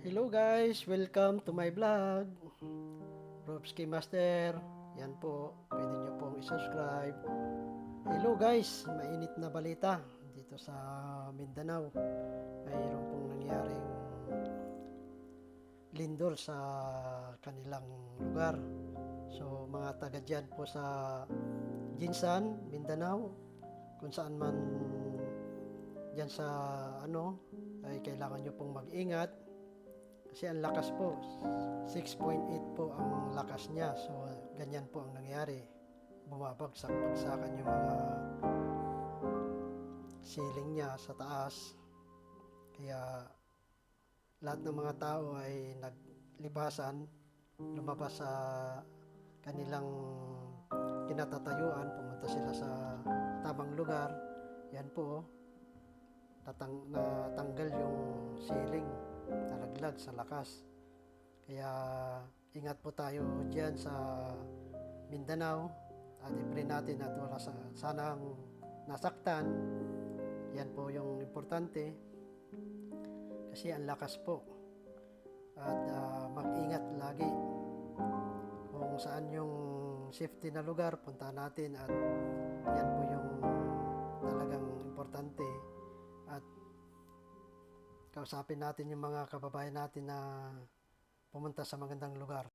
Hello guys, welcome to my vlog. Robski Master, yan po, pwede nyo pong isubscribe. Hello guys, mainit na balita dito sa Mindanao. Mayroon pong nangyaring lindol sa kanilang lugar. So mga taga dyan po sa Jinsan, Mindanao, kung saan man dyan sa ano, ay kailangan nyo pong mag-ingat kasi ang lakas po, 6.8 po ang lakas niya. So, ganyan po ang nangyari. Bumabagsak-bagsakan yung mga ceiling niya sa taas. Kaya, lahat ng mga tao ay naglibasan, lumabas sa kanilang kinatatayuan, pumunta sila sa tamang lugar. Yan po, natang, natanggal yung ceiling nalaglag sa lakas. Kaya ingat po tayo dyan sa Mindanao at i-pray natin at wala sa, sanang nasaktan. Yan po yung importante kasi ang lakas po. At ah, mag-ingat lagi kung saan yung safety na lugar, punta natin at yan po yung kausapin natin yung mga kababayan natin na pumunta sa magandang lugar.